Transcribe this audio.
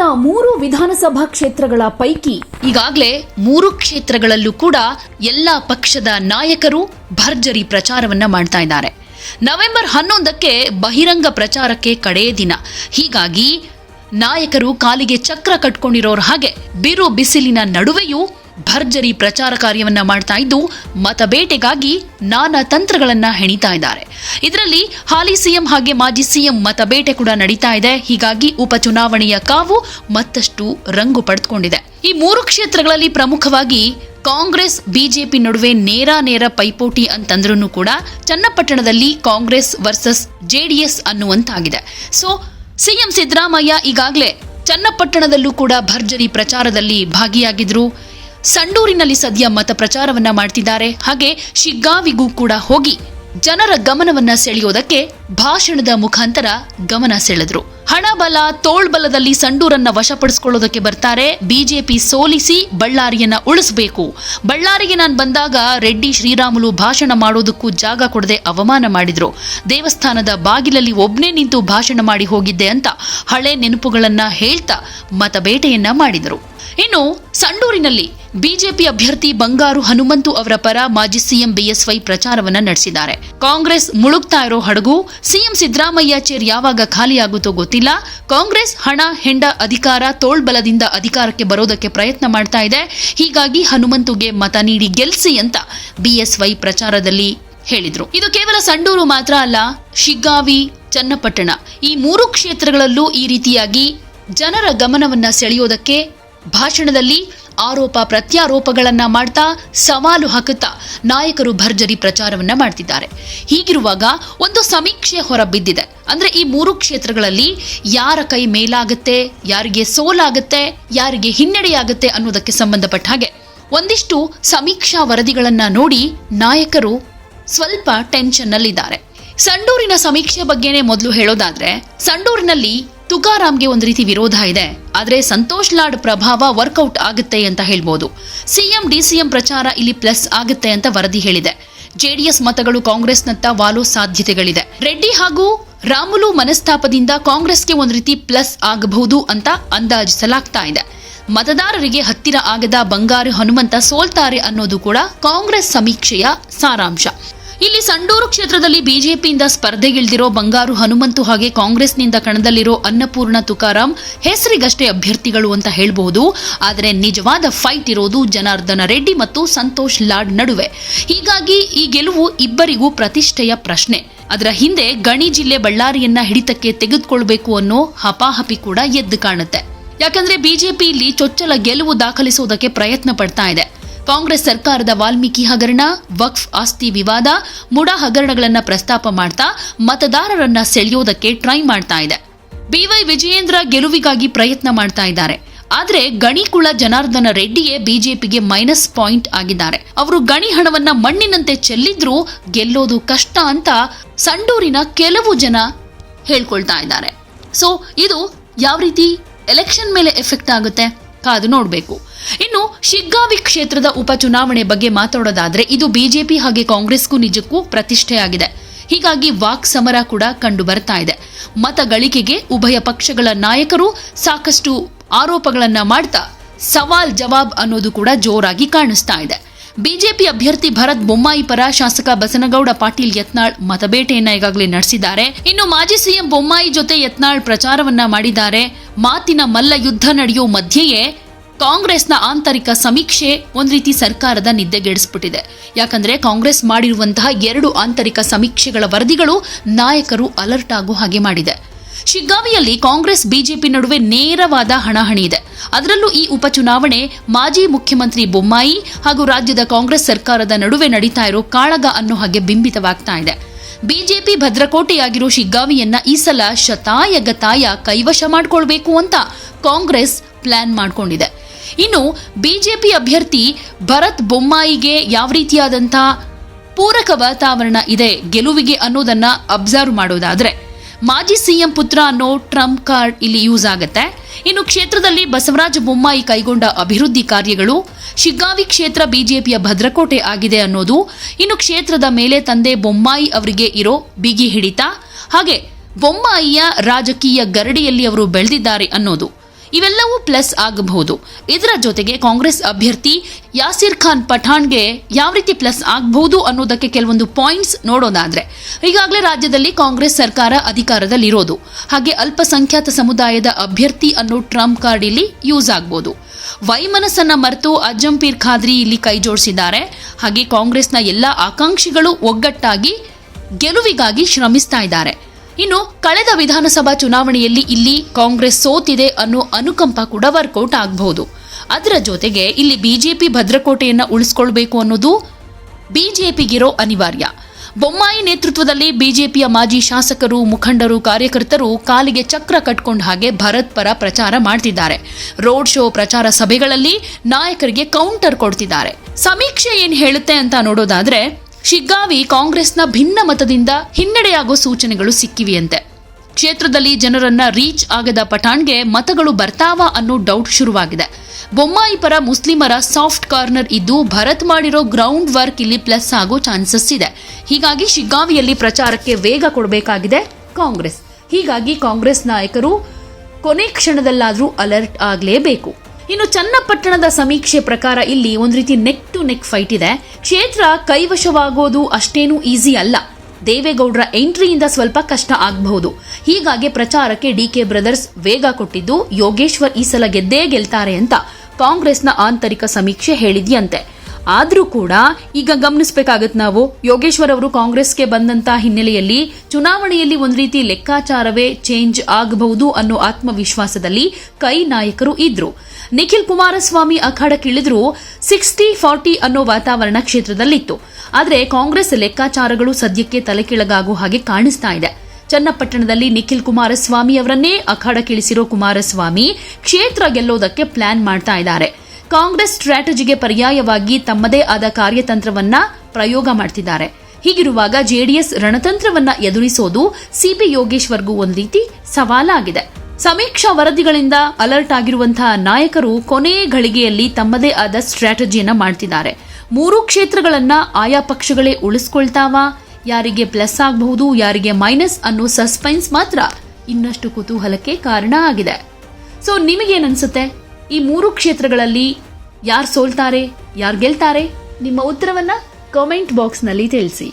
ರಾಜ್ಯದ ಮೂರು ವಿಧಾನಸಭಾ ಕ್ಷೇತ್ರಗಳ ಪೈಕಿ ಈಗಾಗಲೇ ಮೂರು ಕ್ಷೇತ್ರಗಳಲ್ಲೂ ಕೂಡ ಎಲ್ಲಾ ಪಕ್ಷದ ನಾಯಕರು ಭರ್ಜರಿ ಪ್ರಚಾರವನ್ನ ಮಾಡ್ತಾ ಇದ್ದಾರೆ. ನವೆಂಬರ್ ಹನ್ನೊಂದಕ್ಕೆ ಬಹಿರಂಗ ಪ್ರಚಾರಕ್ಕೆ ಕಡೆಯ ದಿನ. ಹೀಗಾಗಿ ನಾಯಕರು ಕಾಲಿಗೆ ಚಕ್ರ ಕಟ್ಕೊಂಡಿರೋರ ಹಾಗೆ ಬಿರು ಬಿಸಿಲಿನ ನಡುವೆಯೂ ಭರ್ಜರಿ ಪ್ರಚಾರ ಕಾರ್ಯವನ್ನ ಮಾಡ್ತಾ ಇದ್ದು ಮತಬೇಟೆಗಾಗಿ ನಾನಾ ತಂತ್ರಗಳನ್ನ ಹೆಣಿತಾ ಇದ್ದಾರೆ. ಇದರಲ್ಲಿ ಹಾಲಿ ಸಿಎಂ ಹಾಗೆ ಮಾಜಿ ಸಿಎಂ ಮತಬೇಟೆ ಕೂಡ ನಡೀತಾ ಇದೆ. ಹೀಗಾಗಿ ಉಪಚುನಾವಣೆಯ ಕಾವು ಮತ್ತಷ್ಟು ರಂಗು ಪಡೆದುಕೊಂಡಿದೆ ಈ ಮೂರು ಕ್ಷೇತ್ರಗಳಲ್ಲಿ ಪ್ರಮುಖವಾಗಿ ಕಾಂಗ್ರೆಸ್, ಬಿಜೆಪಿ ನಡುವೆ ನೇರ ನೇರ ಪೈಪೋಟಿ ಅಂತಂದ್ರೂ ಕೂಡ ಚನ್ನಪಟ್ಟಣದಲ್ಲಿ ಕಾಂಗ್ರೆಸ್ ವರ್ಸಸ್ ಜೆಡಿಎಸ್ ಅನ್ನುವಂತಾಗಿದೆ. ಸೊ ಸಿಎಂ ಸಿದ್ದರಾಮಯ್ಯ ಈಗಾಗಲೇ ಚನ್ನಪಟ್ಟಣದಲ್ಲೂ ಕೂಡ ಭರ್ಜರಿ ಪ್ರಚಾರದಲ್ಲಿ ಭಾಗಿಯಾಗಿದ್ರು. ಸಂಡೂರಿನಲ್ಲಿ ಸದ್ಯ ಮತ ಪ್ರಚಾರವನ್ನ ಮಾಡ್ತಿದ್ದಾರೆ. ಹಾಗೆ ಶಿಗ್ಗಾವಿಗೂ ಕೂಡ ಹೋಗಿ ಜನರ ಗಮನವನ್ನ ಸೆಳೆಯೋದಕ್ಕೆ ಭಾಷಣದ ಮುಖಾಂತರ ಗಮನ ಸೆಳೆದ್ರು. ಹಣಬಲ ತೋಳ್ಬಲದಲ್ಲಿ ಸಂಡೂರನ್ನ ವಶಪಡಿಸಿಕೊಳ್ಳೋದಕ್ಕೆ ಬರ್ತಾರೆ. ಬಿಜೆಪಿ ಸೋಲಿಸಿ ಬಳ್ಳಾರಿಯನ್ನ ಉಳಿಸಬೇಕು. ಬಳ್ಳಾರಿಗೆ ನಾನು ಬಂದಾಗ ರೆಡ್ಡಿ ಶ್ರೀರಾಮುಲು ಭಾಷಣ ಮಾಡೋದಕ್ಕೂ ಜಾಗ ಕೊಡದೆ ಅವಮಾನ ಮಾಡಿದ್ರು. ದೇವಸ್ಥಾನದ ಬಾಗಿಲಲ್ಲಿ ಒಬ್ನೇ ನಿಂತು ಭಾಷಣ ಮಾಡಿ ಹೋಗಿದ್ದೆ ಅಂತ ಹಳೆ ನೆನಪುಗಳನ್ನ ಹೇಳ್ತಾ ಮತಬೇಟೆಯನ್ನ ಮಾಡಿದರು. ಇನ್ನು ಸಂಡೂರಿನಲ್ಲಿ ಬಿಜೆಪಿ ಅಭ್ಯರ್ಥಿ ಬಂಗಾರು ಹನುಮಂತು ಅವರ ಪರ ಮಾಜಿ ಸಿಎಂ ಬಿಎಸ್ವೈ ಪ್ರಚಾರವನ್ನ ನಡೆಸಿದ್ದಾರೆ. ಕಾಂಗ್ರೆಸ್ ಮುಳುಗ್ತಾ ಇರೋ ಹಡಗು, ಸಿಎಂ ಸಿದ್ದರಾಮಯ್ಯ ಚೇರ್ ಯಾವಾಗ ಖಾಲಿಯಾಗುತ್ತೋ ಗೊತ್ತಿಲ್ಲ. ಕಾಂಗ್ರೆಸ್ ಹಣ ಹೆಂಡ ಅಧಿಕಾರ ತೋಳ್ಬಲದಿಂದ ಅಧಿಕಾರಕ್ಕೆ ಬರೋದಕ್ಕೆ ಪ್ರಯತ್ನ ಮಾಡ್ತಾ ಇದೆ. ಹೀಗಾಗಿ ಹನುಮಂತುಗೆ ಮತ ನೀಡಿ ಗೆಲ್ಸಿ ಅಂತ ಬಿಎಸ್ವೈ ಪ್ರಚಾರದಲ್ಲಿ ಹೇಳಿದ್ರು. ಇದು ಕೇವಲ ಸಂಡೂರು ಮಾತ್ರ ಅಲ್ಲ, ಶಿಗ್ಗಾವಿ, ಚನ್ನಪಟ್ಟಣ ಈ ಮೂರು ಕ್ಷೇತ್ರಗಳಲ್ಲೂ ಈ ರೀತಿಯಾಗಿ ಜನರ ಗಮನವನ್ನ ಸೆಳೆಯೋದಕ್ಕೆ ಭಾಷಣದಲ್ಲಿ ಆರೋಪ ಪ್ರತ್ಯಾರೋಪಗಳನ್ನ ಮಾಡ್ತಾ ಸವಾಲು ಹಾಕುತ್ತಾ ನಾಯಕರು ಭರ್ಜರಿ ಪ್ರಚಾರವನ್ನ ಮಾಡ್ತಿದ್ದಾರೆ. ಹೀಗಿರುವಾಗ ಒಂದು ಸಮೀಕ್ಷೆ ಹೊರಬಿದ್ದಿದೆ. ಅಂದ್ರೆ ಈ ಮೂರು ಕ್ಷೇತ್ರಗಳಲ್ಲಿ ಯಾರ ಕೈ ಮೇಲಾಗುತ್ತೆ, ಯಾರಿಗೆ ಸೋಲಾಗುತ್ತೆ, ಯಾರಿಗೆ ಹಿನ್ನಡೆಯಾಗುತ್ತೆ ಅನ್ನೋದಕ್ಕೆ ಸಂಬಂಧಪಟ್ಟ ಹಾಗೆ ಒಂದಿಷ್ಟು ಸಮೀಕ್ಷಾ ವರದಿಗಳನ್ನ ನೋಡಿ ನಾಯಕರು ಸ್ವಲ್ಪ ಟೆನ್ಷನ್ನಲ್ಲಿದ್ದಾರೆ. ಸಂಡೂರಿನ ಸಮೀಕ್ಷೆ ಬಗ್ಗೆನೇ ಮೊದಲು ಹೇಳೋದಾದ್ರೆ, ಸಂಡೂರಿನಲ್ಲಿ ತುಕಾರಾಮ್ಗೆ ಒಂದು ರೀತಿ ವಿರೋಧ ಇದೆ. ಆದರೆ ಸಂತೋಷ್ ಲಾಡ್ ಪ್ರಭಾವ ವರ್ಕೌಟ್ ಆಗುತ್ತೆ ಅಂತ ಹೇಳ್ಬೋದು. ಸಿಎಂ, ಡಿಸಿಎಂ ಪ್ರಚಾರ ಇಲ್ಲಿ ಪ್ಲಸ್ ಆಗುತ್ತೆ ಅಂತ ವರದಿ ಹೇಳಿದೆ. ಜೆಡಿಎಸ್ ಮತಗಳು ಕಾಂಗ್ರೆಸ್ನತ್ತ ವಾಲೋ ಸಾಧ್ಯತೆಗಳಿದೆ. ರೆಡ್ಡಿ ಹಾಗೂ ರಾಮುಲು ಮನಸ್ತಾಪದಿಂದ ಕಾಂಗ್ರೆಸ್ಗೆ ಒಂದು ರೀತಿ ಪ್ಲಸ್ ಆಗಬಹುದು ಅಂತ ಅಂದಾಜಿಸಲಾಗ್ತಾ ಇದೆ. ಮತದಾರರಿಗೆ ಹತ್ತಿರ ಆಗದ ಬಂಗಾರು ಹನುಮಂತ ಸೋಲ್ತಾರೆ ಅನ್ನೋದು ಕೂಡ ಕಾಂಗ್ರೆಸ್ ಸಮೀಕ್ಷೆಯ ಸಾರಾಂಶ. ಇಲ್ಲಿ ಸಂಡೂರು ಕ್ಷೇತ್ರದಲ್ಲಿ ಬಿಜೆಪಿಯಿಂದ ಸ್ಪರ್ಧೆಗಿಳಿದಿರೋ ಬಂಗಾರು ಹನುಮಂತು ಹಾಗೆ ಕಾಂಗ್ರೆಸ್ನಿಂದ ಕಣದಲ್ಲಿರೋ ಅನ್ನಪೂರ್ಣ ತುಕಾರಾಂ ಹೆಸರಿಗಷ್ಟೇ ಅಭ್ಯರ್ಥಿಗಳು ಅಂತ ಹೇಳಬಹುದು ಆದರೆ ನಿಜವಾದ ಫೈಟ್ ಇರೋದು ಜನಾರ್ದನ ರೆಡ್ಡಿ ಮತ್ತು ಸಂತೋಷ್ ಲಾಡ್ ನಡುವೆ. ಹೀಗಾಗಿ ಈ ಗೆಲುವು ಇಬ್ಬರಿಗೂ ಪ್ರತಿಷ್ಠೆಯ ಪ್ರಶ್ನೆ. ಅದರ ಹಿಂದೆ ಗಣಿ ಜಿಲ್ಲೆ ಬಳ್ಳಾರಿಯನ್ನ ಹಿಡಿತಕ್ಕೆ ತೆಗೆದುಕೊಳ್ಬೇಕು ಅನ್ನೋ ಹಪಾಹಪಿ ಕೂಡ ಎದ್ದು ಕಾಣುತ್ತೆ. ಯಾಕಂದ್ರೆ ಬಿಜೆಪಿ ಇಲ್ಲಿ ಚೊಚ್ಚಲ ಗೆಲುವು ದಾಖಲಿಸುವುದಕ್ಕೆ ಪ್ರಯತ್ನ ಪಡ್ತಾ ಇದೆ. ಕಾಂಗ್ರೆಸ್ ಸರ್ಕಾರದ ವಾಲ್ಮೀಕಿ ಹಗರಣ, ವಕ್ಫ್ ಆಸ್ತಿ ವಿವಾದ, ಮುಡ ಹಗರಣಗಳನ್ನು ಪ್ರಸ್ತಾಪ ಮಾಡ್ತಾ ಮತದಾರರನ್ನ ಸೆಳೆಯೋದಕ್ಕೆ ಟ್ರೈ ಮಾಡ್ತಾ ಇದೆ. ಬಿವೈ ವಿಜಯೇಂದ್ರ ಗೆಲುವಿಗಾಗಿ ಪ್ರಯತ್ನ ಮಾಡ್ತಾ ಇದ್ದಾರೆ. ಆದರೆ ಗಣಿಕುಳ ಜನಾರ್ದನ ರೆಡ್ಡಿಯೇ ಬಿಜೆಪಿಗೆ ಮೈನಸ್ ಪಾಯಿಂಟ್ ಆಗಿದ್ದಾರೆ. ಅವರು ಗಣಿ ಹಣವನ್ನ ಮಣ್ಣಿನಂತೆ ಚೆಲ್ಲಿದ್ರೂ ಗೆಲ್ಲೋದು ಕಷ್ಟ ಅಂತ ಸಂಡೂರಿನ ಕೆಲವು ಜನ ಹೇಳ್ಕೊಳ್ತಾ ಇದ್ದಾರೆ. ಸೊ ಇದು ಯಾವ ರೀತಿ ಎಲೆಕ್ಷನ್ ಮೇಲೆ ಎಫೆಕ್ಟ್ ಆಗುತ್ತೆ? ಕಾದು ನೋಡಬೇಕು. ಇನ್ನು ಶಿಗ್ಗಾವಿ ಕ್ಷೇತ್ರದ ಉಪಚುನಾವಣೆ ಬಗ್ಗೆ ಮಾತಾಡೋದಾದ್ರೆ ಇದು ಬಿಜೆಪಿ ಹಾಗೆ ಕಾಂಗ್ರೆಸ್ಗೂ ನಿಜಕ್ಕೂ ಪ್ರತಿಷ್ಠೆಯಾಗಿದೆ. ಹೀಗಾಗಿ ವಾಕ್ ಸಮರ ಕೂಡ ಕಂಡು ಬರ್ತಾ ಇದೆ. ಮತ ಗಳಿಕೆಗೆ ಉಭಯ ಪಕ್ಷಗಳ ನಾಯಕರು ಸಾಕಷ್ಟು ಆರೋಪಗಳನ್ನ ಮಾಡ್ತಾ ಸವಾಲ್ ಜವಾಬ್ ಅನ್ನೋದು ಕೂಡ ಜೋರಾಗಿ ಕಾಣಿಸ್ತಾ ಇದೆ. ಬಿಜೆಪಿ ಅಭ್ಯರ್ಥಿ ಭರತ್ ಬೊಮ್ಮಾಯಿ ಪರ ಶಾಸಕ ಬಸನಗೌಡ ಪಾಟೀಲ್ ಯತ್ನಾಳ್ ಮತಬೇಟೆಯನ್ನ ಈಗಾಗಲೇ ನಡೆಸಿದ್ದಾರೆ. ಇನ್ನು ಮಾಜಿ ಸಿಎಂ ಬೊಮ್ಮಾಯಿ ಜೊತೆ ಯತ್ನಾಳ್ ಪ್ರಚಾರವನ್ನ ಮಾಡಿದ್ದಾರೆ. ಮಾತಿನ ಮಲ್ಲ ಯುದ್ಧ ನಡೆಯುವ ಮಧ್ಯೆಯೇ ಕಾಂಗ್ರೆಸ್ನ ಆಂತರಿಕ ಸಮೀಕ್ಷೆ ಒಂದು ರೀತಿ ಸರ್ಕಾರದ ನಿದ್ದೆಗೆಡಿಸ್ಬಿಟ್ಟಿದೆ. ಯಾಕಂದ್ರೆ ಕಾಂಗ್ರೆಸ್ ಮಾಡಿರುವಂತಹ ಎರಡು ಆಂತರಿಕ ಸಮೀಕ್ಷೆಗಳ ವರದಿಗಳು ನಾಯಕರು ಅಲರ್ಟ್ ಆಗೋ ಹಾಗೆ ಮಾಡಿದೆ. ಶಿಗ್ಗಾವಿಯಲ್ಲಿ ಕಾಂಗ್ರೆಸ್, ಬಿಜೆಪಿ ನಡುವೆ ನೇರವಾದ ಹಣಾಹಣಿ ಇದೆ. ಅದರಲ್ಲೂ ಈ ಉಪಚುನಾವಣೆ ಮಾಜಿ ಮುಖ್ಯಮಂತ್ರಿ ಬೊಮ್ಮಾಯಿ ಹಾಗೂ ರಾಜ್ಯದ ಕಾಂಗ್ರೆಸ್ ಸರ್ಕಾರದ ನಡುವೆ ನಡೀತಾ ಇರೋ ಕಾಳಗ ಅನ್ನೋ ಹಾಗೆ ಬಿಂಬಿತವಾಗ್ತಾ ಇದೆ. ಬಿಜೆಪಿ ಭದ್ರಕೋಟೆಯಾಗಿರೋ ಶಿಗ್ಗಾವಿಯನ್ನ ಈ ಸಲ ಶತಾಯ ಗತಾಯ ಕೈವಶ ಮಾಡಿಕೊಳ್ಬೇಕು ಅಂತ ಕಾಂಗ್ರೆಸ್ ಪ್ಲಾನ್ ಮಾಡ್ಕೊಂಡಿದೆ. ಇನ್ನು ಬಿಜೆಪಿ ಅಭ್ಯರ್ಥಿ ಭರತ್ ಬೊಮ್ಮಾಯಿಗೆ ಯಾವ ರೀತಿಯಾದಂಥ ಪೂರಕ ವಾತಾವರಣ ಇದೆ ಗೆಲುವಿಗೆ ಅನ್ನೋದನ್ನ ಅಬ್ಸರ್ವ್ ಮಾಡೋದಾದ್ರೆ ಮಾಜಿ ಸಿಎಂ ಪುತ್ರ ಅನ್ನೋ ಟ್ರಂಪ್ ಕಾರ್ಡ್ ಇಲ್ಲಿ ಯೂಸ್ ಆಗುತ್ತೆ. ಇನ್ನು ಕ್ಷೇತ್ರದಲ್ಲಿ ಬಸವರಾಜ ಬೊಮ್ಮಾಯಿ ಕೈಗೊಂಡ ಅಭಿವೃದ್ಧಿ ಕಾರ್ಯಗಳು ಶಿಗ್ಗಾವಿ ಕ್ಷೇತ್ರ ಬಿಜೆಪಿಯ ಭದ್ರಕೋಟೆ ಆಗಿದೆ ಅನ್ನೋದು. ಇನ್ನು ಕ್ಷೇತ್ರದ ಮೇಲೆ ತಂದೆ ಬೊಮ್ಮಾಯಿ ಅವರಿಗೆ ಇರೋ ಬಿಗಿ ಹಿಡಿತ. ಹಾಗೆ ಬೊಮ್ಮಾಯಿಯ ರಾಜಕೀಯ ಗರಡಿಯಲ್ಲಿ ಅವರು ಬೆಳೆದಿದ್ದಾರೆ ಅನ್ನೋದು. ಇವೆಲ್ಲವೂ ಪ್ಲಸ್ ಆಗಬಹುದು. ಇದರ ಜೊತೆಗೆ ಕಾಂಗ್ರೆಸ್ ಅಭ್ಯರ್ಥಿ ಯಾಸಿರ್ ಖಾನ್ ಪಠಾಣ್ಗೆ ಯಾವ ರೀತಿ ಪ್ಲಸ್ ಆಗಬಹುದು ಅನ್ನೋದಕ್ಕೆ ಕೆಲವೊಂದು ಪಾಯಿಂಟ್ಸ್ ನೋಡೋದಾದ್ರೆ ಈಗಾಗಲೇ ರಾಜ್ಯದಲ್ಲಿ ಕಾಂಗ್ರೆಸ್ ಸರ್ಕಾರ ಅಧಿಕಾರದಲ್ಲಿರೋದು. ಹಾಗೆ ಅಲ್ಪಸಂಖ್ಯಾತ ಸಮುದಾಯದ ಅಭ್ಯರ್ಥಿ ಅನ್ನೋ ಟ್ರಂಪ್ ಕಾರ್ಡ್ ಇಲ್ಲಿ ಯೂಸ್ ಆಗ್ಬೋದು. ವೈಮನಸ್ಸನ್ನ ಮರೆತು ಅಜ್ಜಂಪೀರ್ ಖಾದ್ರಿ ಇಲ್ಲಿ ಕೈ ಜೋಡಿಸಿದ್ದಾರೆ. ಹಾಗೆ ಕಾಂಗ್ರೆಸ್ನ ಎಲ್ಲ ಆಕಾಂಕ್ಷಿಗಳು ಒಗ್ಗಟ್ಟಾಗಿ ಗೆಲುವಿಗಾಗಿ ಶ್ರಮಿಸ್ತಾ ಇದ್ದಾರೆ. ಇನ್ನು ಕಳೆದ ವಿಧಾನಸಭಾ ಚುನಾವಣೆಯಲ್ಲಿ ಇಲ್ಲಿ ಕಾಂಗ್ರೆಸ್ ಸೋತಿದೆ ಅನ್ನೋ ಅನುಕಂಪ ಕೂಡ ವರ್ಕೌಟ್ ಆಗಬಹುದು. ಅದರ ಜೊತೆಗೆ ಇಲ್ಲಿ ಬಿಜೆಪಿ ಭದ್ರಕೋಟೆಯನ್ನ ಉಳಿಸ್ಕೊಳ್ಬೇಕು ಅನ್ನೋದು ಬಿಜೆಪಿಗಿರೋ ಅನಿವಾರ್ಯ. ಬೊಮ್ಮಾಯಿ ನೇತೃತ್ವದಲ್ಲಿ ಬಿಜೆಪಿಯ ಮಾಜಿ ಶಾಸಕರು, ಮುಖಂಡರು, ಕಾರ್ಯಕರ್ತರು ಕಾಲಿಗೆ ಚಕ್ರ ಕಟ್ಕೊಂಡ ಹಾಗೆ ಭರತ್ ಪರ ಪ್ರಚಾರ ಮಾಡ್ತಿದ್ದಾರೆ. ರೋಡ್ ಶೋ ಪ್ರಚಾರ ಸಭೆಗಳಲ್ಲಿ ನಾಯಕರಿಗೆ ಕೌಂಟರ್ ಕೊಡ್ತಿದ್ದಾರೆ. ಸಮೀಕ್ಷೆ ಏನ್ ಹೇಳುತ್ತೆ ಅಂತ ನೋಡೋದಾದ್ರೆ ಶಿಗ್ಗಾವಿ ಕಾಂಗ್ರೆಸ್ನ ಭಿನ್ನ ಮತದಿಂದ ಹಿನ್ನಡೆಯಾಗೋ ಸೂಚನೆಗಳು ಸಿಕ್ಕಿವೆಯಂತೆ. ಕ್ಷೇತ್ರದಲ್ಲಿ ಜನರನ್ನ ರೀಚ್ ಆಗದ ಪಠಾಣ್ಗೆ ಮತಗಳು ಬರ್ತಾವ ಅನ್ನೋ ಡೌಟ್ ಶುರುವಾಗಿದೆ. ಬೊಮ್ಮಾಯಿ ಪರ ಮುಸ್ಲಿಮರ ಸಾಫ್ಟ್ ಕಾರ್ನರ್ ಇದ್ದು ಭರತ್ ಮಾಡಿರೋ ಗ್ರೌಂಡ್ ವರ್ಕ್ ಇಲ್ಲಿ ಪ್ಲಸ್ ಆಗೋ ಚಾನ್ಸಸ್ ಇದೆ. ಹೀಗಾಗಿ ಶಿಗ್ಗಾವಿಯಲ್ಲಿ ಪ್ರಚಾರಕ್ಕೆ ವೇಗ ಕೊಡಬೇಕಾಗಿದೆ ಕಾಂಗ್ರೆಸ್. ಹೀಗಾಗಿ ಕಾಂಗ್ರೆಸ್ ನಾಯಕರು ಕೊನೆ ಕ್ಷಣದಲ್ಲಾದರೂ ಅಲರ್ಟ್ ಆಗಲೇಬೇಕು. ಇನ್ನು ಚನ್ನಪಟ್ಟಣದ ಸಮೀಕ್ಷೆ ಪ್ರಕಾರ ಇಲ್ಲಿ ಒಂದು ರೀತಿ ನೆಕ್ ಟು ನೆಕ್ ಫೈಟ್ ಇದೆ. ಕ್ಷೇತ್ರ ಕೈವಶವಾಗೋದು ಅಷ್ಟೇನೂ ಈಸಿ ಅಲ್ಲ. ದೇವೇಗೌಡರ ಎಂಟ್ರಿಯಿಂದ ಸ್ವಲ್ಪ ಕಷ್ಟ ಆಗಬಹುದು. ಹೀಗಾಗಿ ಪ್ರಚಾರಕ್ಕೆ ಡಿಕೆ ಬ್ರದರ್ಸ್ ವೇಗ ಕೊಟ್ಟಿದ್ದು, ಯೋಗೇಶ್ವರ್ ಈ ಸಲ ಗೆದ್ದೇ ಗೆಲ್ತಾರೆ ಅಂತ ಕಾಂಗ್ರೆಸ್ನ ಆಂತರಿಕ ಸಮೀಕ್ಷೆ ಹೇಳಿದ್ಯಂತೆ. ಆದ್ರೂ ಕೂಡ ಈಗ ಗಮನಿಸಬೇಕಾಗತ್ತೆ ನಾವು, ಯೋಗೇಶ್ವರ್ ಅವರು ಕಾಂಗ್ರೆಸ್ಗೆ ಬಂದಂತ ಹಿನ್ನೆಲೆಯಲ್ಲಿ ಚುನಾವಣೆಯಲ್ಲಿ ಒಂದು ರೀತಿ ಲೆಕ್ಕಾಚಾರವೇ ಚೇಂಜ್ ಆಗಬಹುದು ಅನ್ನೋ ಆತ್ಮವಿಶ್ವಾಸದಲ್ಲಿ ಕೈ ನಾಯಕರು ಇದ್ರು. ನಿಖಿಲ್ ಕುಮಾರಸ್ವಾಮಿ ಅಖಾಡಕ್ಕಿಳಿದ್ರು ಸಿಕ್ಸ್ಟಿ ಫಾರ್ಟಿ ಅನ್ನೋ ವಾತಾವರಣ ಕ್ಷೇತ್ರದಲ್ಲಿತ್ತು. ಆದರೆ ಕಾಂಗ್ರೆಸ್ ಲೆಕ್ಕಾಚಾರಗಳು ಸದ್ಯಕ್ಕೆ ತಲೆಕೆಳಗಾಗೋ ಹಾಗೆ ಕಾಣಿಸ್ತಾ ಇದೆ. ಚನ್ನಪಟ್ಟಣದಲ್ಲಿ ನಿಖಿಲ್ ಕುಮಾರಸ್ವಾಮಿ ಅವರನ್ನೇ ಅಖಾಡಕ್ಕಿಳಿಸಿರೋ ಕುಮಾರಸ್ವಾಮಿ ಕ್ಷೇತ್ರ ಗೆಲ್ಲೋದಕ್ಕೆ ಪ್ಲಾನ್ ಮಾಡ್ತಾ ಇದ್ದಾರೆ. ಕಾಂಗ್ರೆಸ್ ಸ್ಟ್ರಾಟಜಿಗೆ ಪರ್ಯಾಯವಾಗಿ ತಮ್ಮದೇ ಆದ ಕಾರ್ಯತಂತ್ರವನ್ನ ಪ್ರಯೋಗ ಮಾಡ್ತಿದ್ದಾರೆ. ಹೀಗಿರುವಾಗ ಜೆಡಿಎಸ್ ರಣತಂತ್ರವನ್ನ ಎದುರಿಸೋದು ಸಿಪಿ ಯೋಗೇಶ್ವರ್ಗೂ ಒಂದು ರೀತಿ ಸವಾಲಾಗಿದೆ. ಸಮೀಕ್ಷಾ ವರದಿಗಳಿಂದ ಅಲರ್ಟ್ ಆಗಿರುವಂತಹ ನಾಯಕರು ಕೊನೆ ಘಳಿಗೆಯಲ್ಲಿ ತಮ್ಮದೇ ಆದ ಸ್ಟ್ರಾಟಜಿಯನ್ನ ಮಾಡ್ತಿದ್ದಾರೆ. ಮೂರು ಕ್ಷೇತ್ರಗಳನ್ನ ಆಯಾ ಪಕ್ಷಗಳೇ ಉಳಿಸ್ಕೊಳ್ತಾವ? ಯಾರಿಗೆ ಪ್ಲಸ್ ಆಗಬಹುದು, ಯಾರಿಗೆ ಮೈನಸ್ ಅನ್ನೋ ಸಸ್ಪೆನ್ಸ್ ಮಾತ್ರ ಇನ್ನಷ್ಟು ಕುತೂಹಲಕ್ಕೆ ಕಾರಣ ಆಗಿದೆ. ಸೊ ನಿಮಗೇನನ್ಸುತ್ತೆ ಈ ಮೂರು ಕ್ಷೇತ್ರಗಳಲ್ಲಿ ಯಾರು ಸೋಲ್ತಾರೆ ಯಾರು ಗೆಲ್ತಾರೆ? ನಿಮ್ಮ ಉತ್ತರವನ್ನು ಕಾಮೆಂಟ್ ಬಾಕ್ಸ್ನಲ್ಲಿ ತಿಳಿಸಿ.